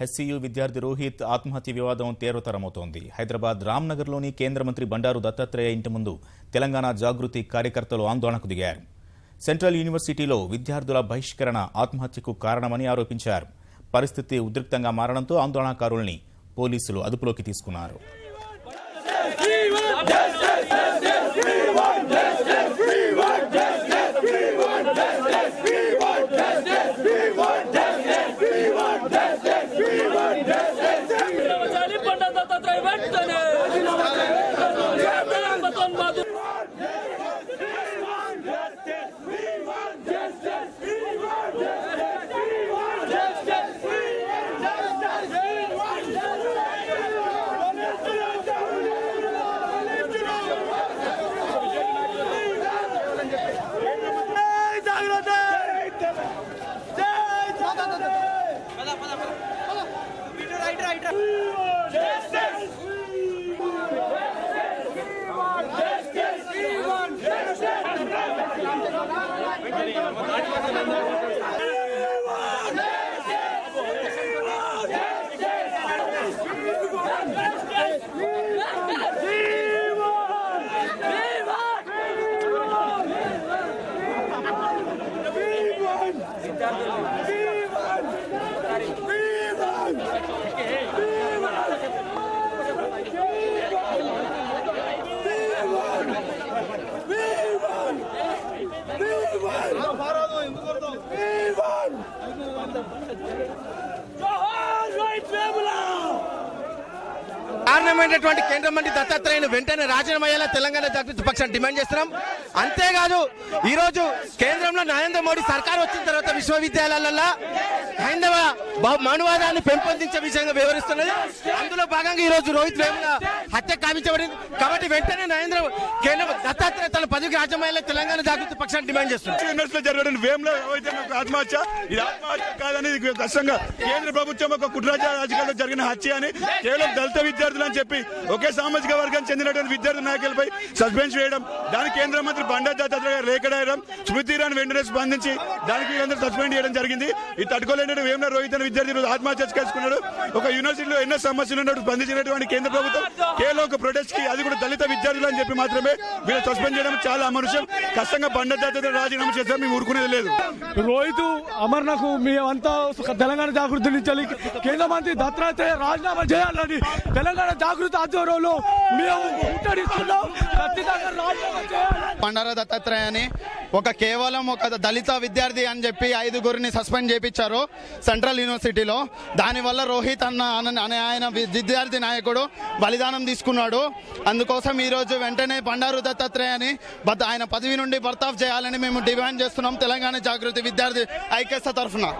HCU విద్యార్థి రోహిత్ ఆత్మహత్య వివాదం తీవ్రతరమవుతోంది. హైదరాబాద్ రామ్నగర్లోని కేంద్ర మంత్రి బండారు దత్తాత్రేయ ఇంటి ముందు తెలంగాణ జాగృతి కార్యకర్తలు ఆందోళనకు దిగారు. సెంట్రల్ యూనివర్సిటీలో విద్యార్థుల బహిష్కరణ ఆత్మహత్యకు కారణమని ఆరోపించారు. పరిస్థితి ఉద్రిక్తంగా మారడంతో ఆందోళనకారుల్ని పోలీసులు అదుపులోకి తీసుకున్నారు. Yeah. కారణమైనటువంటి కేంద్ర మంత్రి దత్తాత్రేయను వెంటనే రాజీనామయ్యేలా తెలంగాణ జాతీయ పక్షాన్ని డిమాండ్ చేస్తున్నాం. అంతేకాదు ఈ రోజు కేంద్రంలో నరేంద్ర మోడీ సర్కార్ వచ్చిన తర్వాత విశ్వవిద్యాలయాలలో హైందవ మనువాదాన్ని పెంపొందించే విషయంగా వివరిస్తున్నది. అందులో భాగంగా ఈ రోజు రోహిత్ వేముల హత్య కావించబడింది కాబట్టి వెంటనే నరేంద్ర కేంద్ర దత్తాత్రేయ తన పదవికి రాజమయ్యేలా తెలంగాణ జాగృతి పక్షాన్ని డిమాండ్ చేస్తున్నారు జరగడం వేమ్లో ఏవైతే ఆత్మహత్య ఇది ఆత్మహత్య కాదని కష్టంగా కేంద్ర ప్రభుత్వం ఒక కుట్రాచార రాజకీయాల్లో జరిగిన హత్య అని కేవలం దళిత విద్యార్థులు చెప్పి ఒకే సామాజిక వర్గానికి చెందినటువంటి విద్యార్థి నాయకులపై సస్పెండ్ చేయడం దానికి కేంద్ర మంత్రి బండారు దత్తాత్రేయ గారు స్మృతి ఇరానీ వెంటనే స్పందించి దానికి వీళ్ళందరూ సస్పెండ్ చేయడం జరిగింది. ఇది తట్టుకోలేని వేమన రోహిత్ అనే విద్యార్థి ఈరోజు ఆత్మహత్య చేసుకున్నాడు. ఒక యూనివర్సిటీలో ఎన్నో సమస్యలు ఉన్నట్టు స్పందించినటువంటి కేంద్ర ప్రభుత్వం కేవలం ఒక ప్రొటెస్ట్కి అది కూడా దళిత విద్యార్థులు అని చెప్పి మాత్రమే వీళ్ళు సస్పెండ్ చేయడం చాలా అమరుషం కష్టంగా బండ దత్తాత్రేయ రాజీనామా చేస్తాం మేము ఊరుకునేది లేదు. రోహిత్ అమర్నకు మేమంతా తెలంగాణ జాగృతి నుంచి కేంద్ర మంత్రి దత్తాత్రేయ రాజీనామా చేయాలని తెలంగాణ జాగృత ఆధ్వర్యంలో మేము ముట్టడిస్తున్నాం. ఖచ్చితంగా చేయాలి. పండార దత్తాత్రేయ అని ఒక కేవలం ఒక దళిత విద్యార్థి అని చెప్పి ఐదుగురిని సస్పెండ్ చేపించారు సెంట్రల్ యూనివర్సిటీలో. దానివల్ల రోహిత్ అన్న అనే ఆయన వి- విద్యార్థి నాయకుడు బలిదానం తీసుకున్నాడు. అందుకోసం ఈరోజు వెంటనే బండారు దత్తాత్రేయని ఆయన పదవి నుండి బర్తాఫ్ చేయాలని మేము డిమాండ్ చేస్తున్నాం తెలంగాణ జాగృతి విద్యార్థి ఐక్యత తరఫున.